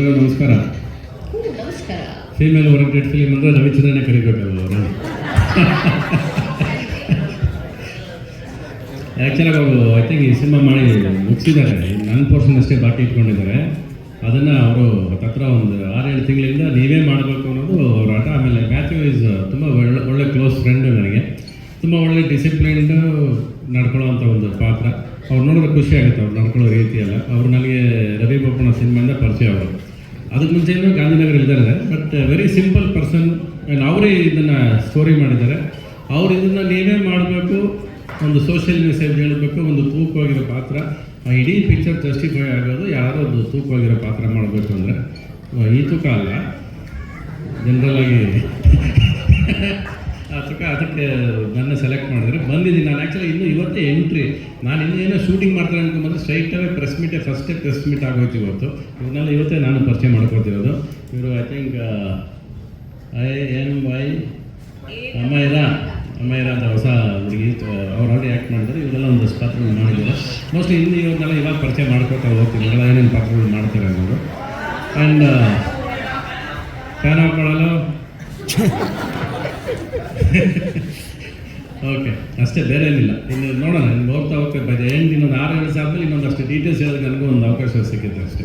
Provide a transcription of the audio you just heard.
ನಮಸ್ಕಾರ. Female oriented film ಅಂದರೆ ರವಿಚಂದ್ರನೇ ಕರಿಬೇಕಲ್ಲ ಅವರು? ಆ್ಯಕ್ಚುಲಾಗಿ ಅವರು ಐ ಥಿಂಕ್ ಈ ಸಿನಿಮಾ ಮಾಡಿ ಮುಗಿಸಿದ್ದಾರೆ. ನನ್ನ ಪೋರ್ಷನ್ ಅಷ್ಟೇ ಬಾಕಿ ಇಟ್ಕೊಂಡಿದ್ದಾರೆ. ಅದನ್ನು ಅವರು ಹತ್ರ ಒಂದು ಆರೇಳು ತಿಂಗಳಿಂದ ನೀವೇ ಮಾಡಬೇಕು ಅನ್ನೋದು ಅವ್ರ ಆಟ. ಆಮೇಲೆ ಮ್ಯಾಥ್ಯೂ ಇಸ್ ತುಂಬ ಒಳ್ಳೆ ಒಳ್ಳೆ ಕ್ಲೋಸ್ ಫ್ರೆಂಡು ನನಗೆ. ತುಂಬ ಒಳ್ಳೆ ಡಿಸಿಪ್ಲಿನ್ಡ್ ನಡ್ಕೊಳ್ಳೋವಂಥ ಒಂದು ಪಾತ್ರ. ಅವ್ರು ನೋಡಿದ್ರೆ ಖುಷಿ ಆಗುತ್ತೆ ಅವ್ರು ನಡ್ಕೊಳ್ಳೋ ರೀತಿಯಲ್ಲ. ಅವ್ರು ನನಗೆ ರವಿ ಬೋಪಣ್ಣ ಸಿನಿಮಾಯಿಂದ ಪರಿಚಯ ಅವರು ಅದಕ್ಕೆ ಮುಂಚೆನೂ ಗಾಂಧಿನಗರ ಇದ್ದಾರೆ but very simple person and ಅವರೇ ಇದನ್ನು ಸ್ಟೋರಿ ಮಾಡಿದ್ದಾರೆ. ಅವ್ರು ಇದನ್ನು ನೀವೇ ಮಾಡಬೇಕು, ಒಂದು ಸೋಷಿಯಲ್ ಮೆಸೇಜ್ ಹೇಳಬೇಕು, ಒಂದು ತೂಕವಾಗಿರೋ ಪಾತ್ರ. ಆ ಇಡೀ ಪಿಕ್ಚರ್ ಜಸ್ಟಿಫೈ ಆಗೋದು ಯಾರೋ ಒಂದು ತೂಕವಾಗಿರೋ ಪಾತ್ರ ಮಾಡಬೇಕು ಅಂದರೆ. ಈ ತೂಕ ಅಲ್ಲ. ಜನರಲ್ಲಾಗಿ ಆ ತೂಕ ಅದಕ್ಕೆ ನನ್ನ ಸೆಲೆಕ್ಟ್ ಮಾಡಿದ್ರೆ ಬಂದಿದ್ದೀನಿ ನಾನು ಆ್ಯಕ್ಚುಲಿ ಎಂಟ್ರಿ ನಾನು ಇನ್ನೇನೋ ಶೂಟಿಂಗ್ ಮಾಡ್ತಾರೆ ಅನ್ಕೊಂಬಂದ್ರೆ ಸ್ಟ್ರೈಟಾಗೇ ಪ್ರೆಸ್ ಮೀಟೇ ಫಸ್ಟೇ ಪ್ರೆಸ್ ಮೀಟ್ ಆಗೋಯ್ತು ಇವತ್ತು. ಇವನ್ನೆಲ್ಲ ಇವತ್ತೇ ನಾನು ಪರಿಚಯ ಮಾಡ್ಕೊಳ್ತಿರೋದು. ಇವರು I think I M Y Ammayyara Ammayyara ಅಂತ ಹೊಸ ಹುಡುಗಿ ಅವ್ರು ಆಲ್ರೆಡಿ ಆ್ಯಕ್ಟ್ ಮಾಡಿದ್ರು ಇವರೆಲ್ಲ ಒಂದಷ್ಟು ಪಾತ್ರಗಳು ಮಾಡಿದ್ದಾರೆ. ಮೋಸ್ಟ್ಲಿ ಇನ್ನು ಇವ್ರನ್ನೆಲ್ಲ ಇವಾಗ ಪರಿಚಯ ಮಾಡ್ಕೊಳ್ತಾ ಹೋಗ್ತೀನಿ. ಎಲ್ಲ ಏನೇನು ಪಾತ್ರಗಳು ಮಾಡ್ತಾರೆ ಅನ್ನೋದು. ಆ್ಯಂಡ್ ಫ್ಯಾನ್ ಹಾಕೊಳ್ಳಲು ಓಕೆ ಅಷ್ಟೇ, ಬೇರೆ ಏನಿಲ್ಲ. ಇನ್ನು ನೋಡೋಣ ನಿಮ್ಗೆ ಹೋಗ್ತಾ ಏನು ಇನ್ನೊಂದು ಆರು ವರ್ಷ ಆದಮೇಲೆ ಇನ್ನೊಂದಷ್ಟು ಡೀಟೇಲ್ಸ್ ಹೇಳೋದಕ್ಕೆ ನನಗೂ ಒಂದು ಅವಕಾಶ ಸಿಕ್ಕಿದೆ ಅಷ್ಟೇ.